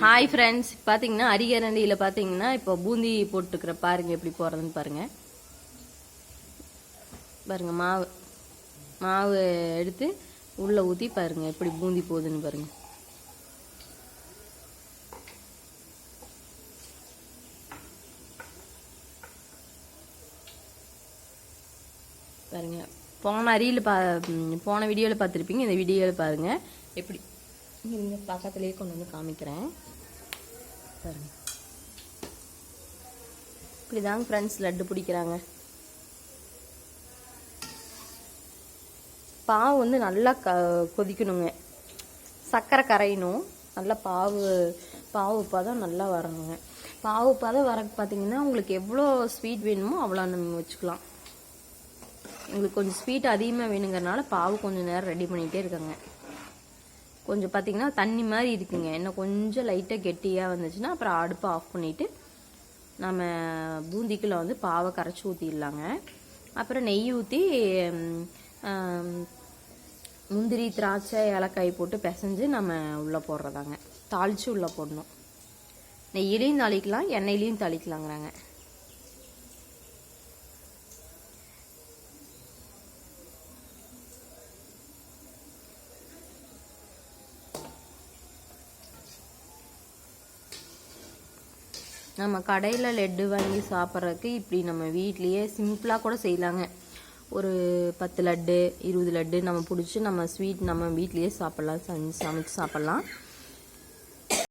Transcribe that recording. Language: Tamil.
ஹாய் ஃப்ரெண்ட்ஸ் பார்த்தீங்கன்னா அரிகரண்டியில் பார்த்தீங்கன்னா இப்போ பூந்தி போட்டுக்கிற பாருங்க எப்படி போகிறதுன்னு பாருங்க. பாருங்க மாவு மாவு எடுத்து உள்ளே ஊற்றி பாருங்க எப்படி பூந்தி போகுதுன்னு பாருங்க. பாருங்க போன அரியில் பா போன வீடியோவில் பார்த்துருப்பீங்க இந்த வீடியோவில் பாருங்க எப்படி நீங்கள் பக்கத்துலேயே கொண்டு வந்து காமிக்கிறேன். பாருங்க. இப்படிதாங்க ஃப்ரெண்ட்ஸ் லட்டு பிடிக்கிறாங்க. பாவு வந்து நல்லா க கொதிக்கணுங்க. சர்க்கரை கரையணும். நல்லா பாவு பாவு பதம் நல்லா வரணுங்க. பாவு பதம் வர பார்த்தீங்கன்னா உங்களுக்கு எவ்வளோ ஸ்வீட் வேணுமோ அவ்வளோ நம்ம வச்சுக்கலாம். உங்களுக்கு கொஞ்சம் ஸ்வீட் அதிகமாக வேணுங்கிறனால பாவு கொஞ்சம் நேரம் ரெடி பண்ணிகிட்டே இருக்காங்க. கொஞ்சம் பார்த்தீங்கன்னா தண்ணி மாதிரி இருக்குங்க. இன்னும் கொஞ்சம் லைட்டாக கெட்டியாக வந்துச்சுன்னா அப்புறம் அடுப்பை ஆஃப் பண்ணிவிட்டு நம்ம பூந்திக்குள்ளே வந்து பாவை கரைச்சி ஊற்றிடலாங்க அப்புறம் நெய் ஊற்றி முந்திரி திராட்சை ஏலக்காய் போட்டு பிசைஞ்சு நம்ம உள்ளே போடுறதாங்க. தாளித்து உள்ளே போடணும். நெய்யிலையும் தாளிக்கலாம் எண்ணெயிலையும் தாளிக்கலாங்கிறாங்க. நம்ம கடையில் லெட்டு வாங்கி சாப்பிட்றதுக்கு இப்படி நம்ம வீட்லேயே சிம்பிளாக கூட செய்யலாங்க. ஒரு பத்து லட்டு இருபது லட்டு நம்ம பிடிச்சி நம்ம ஸ்வீட் நம்ம வீட்லேயே சாப்பிட்லாம் செஞ்சு சமைச்சு சாப்பிட்லாம்.